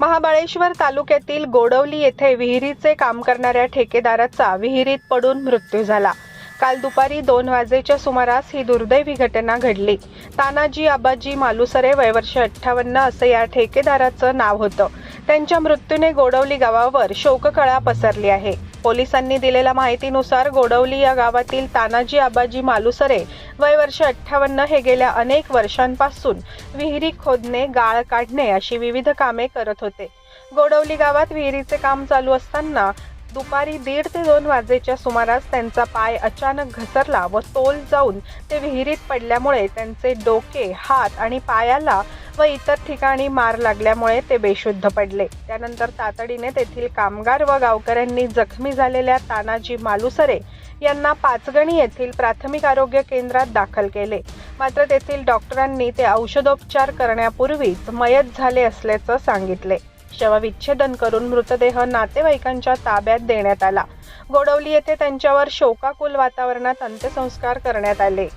महाबळेश्वर तालुक्यातील गोडवली येथे विहिरीचे काम करणाऱ्या ठेकेदाराचा विहिरीत पडून मृत्यू झाला. काल दुपारी दोन वाजेच्या सुमारास ही दुर्दैवी घटना घडली. तानाजी आबाजी मालुसरे वयवर्ष अठ्ठावन्न असं या ठेकेदाराचं नाव होतं. त्यांच्या मृत्यूने गोडवली गावावर शोककळा पसरली आहे. पोलिसांनी दिलेल्या माहितीनुसार गोडवली या गावातील तानाजी आबाजी मालुसरे वय वर्ष अठ्ठावन्न हे गेल्या अनेक वर्षांपासून विहिरी खोदणे गाळ काढणे अशी विविध कामे करत होते. गोडवली गावात विहिरीचे काम चालू असताना दुपारी दीड ते दोन वाजेच्या सुमारास त्यांचा पाय अचानक घसरला व तोल जाऊन ते विहिरीत पडल्यामुळे त्यांचे डोके हात आणि पायाला व इतर ठिकाणी मार लागल्यामुळे ते बेशुद्ध पडले. त्यानंतर तातडीने तेथील कामगार व गावकऱ्यांनी जखमी झालेल्या तानाजी मालुसरे यांना पाचगणी येथील प्राथमिक आरोग्य केंद्रात दाखल केले. मात्र तेथील डॉक्टरांनी ते औषधोपचार करण्यापूर्वीच मयत झाले असल्याचं सांगितले. शवविच्छेदन करून मृतदेह नातेवाईकांच्या ताब्यात देण्यात आला. गोडवली येथे त्यांच्यावर शोकाकुल वातावरणात अंत्यसंस्कार करण्यात आले.